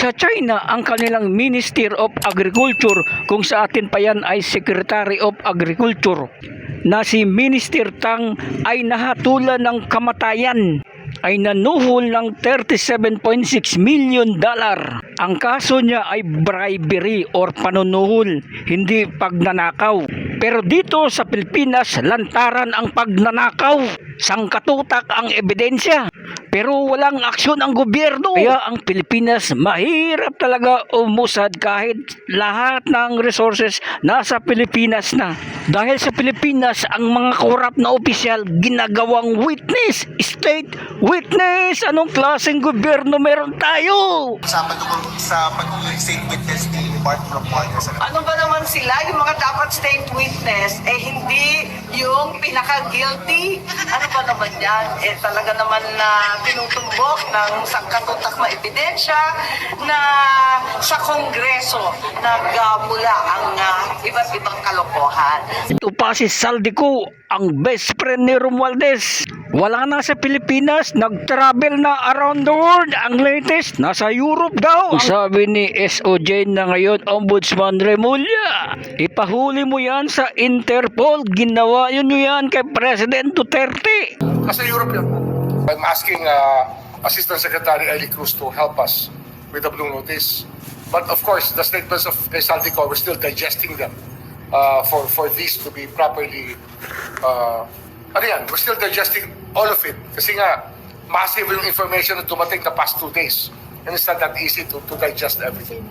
Sa China, ang kanilang Minister of Agriculture, kung sa atin pa yan ay Secretary of Agriculture, na si Minister Tang ay nahatulan ng kamatayan ay nanuhol ng 37.6 million dollar. Ang kaso niya ay bribery or panunuhol, hindi pagnanakaw. Pero dito sa Pilipinas, lantaran ang pagnanakaw. Sangkatutak ang ebidensya. Pero walang aksyon ang gobyerno. Kaya ang Pilipinas mahirap talaga umusad kahit lahat ng resources nasa Pilipinas na. Dahil sa Pilipinas, ang mga korap na opisyal ginagawang witness, state witness. Anong klaseng gobyerno meron tayo? sa pagtungkol sa pagtungkol state witness ni of Finance. Ano ba naman sila, yung mga dapat state witness, eh hindi yung pinaka-guilty? Ano ba naman yan? Eh talaga naman na tinutumbok ng sangkatutak na ebidensya na sa Kongreso nagmula ang ah, iba't ibang kalokohan. Ito pa si Saldico, ang best friend ni Romualdez. Wala na sa Pilipinas, nag-travel na around the world. Ang latest, nasa Europe daw. Ang sabi ni SOJ na ngayon, Ombudsman Remulla, ipahuli mo yan sa Interpol. Ginawa yun yan kay President Duterte. Nasa Europe yun. I'm asking uh, Assistant Secretary Eli Cruz to help us with the Blue Notice. But of course, the statements of Saldico, we're still digesting them uh, for, for these to be properly... Uh, ano yan, we're still digesting all of it. Kasi nga, massive yung information na dumating the past two days. And it's not that easy to, to digest everything.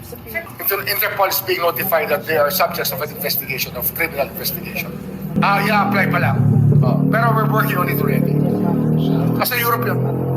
Inter- Interpol is being notified that they are subjects of an investigation, of criminal investigation. Ah, yeah, apply pa lang. Oh, pero we're working on it already. Nasa Europe yun.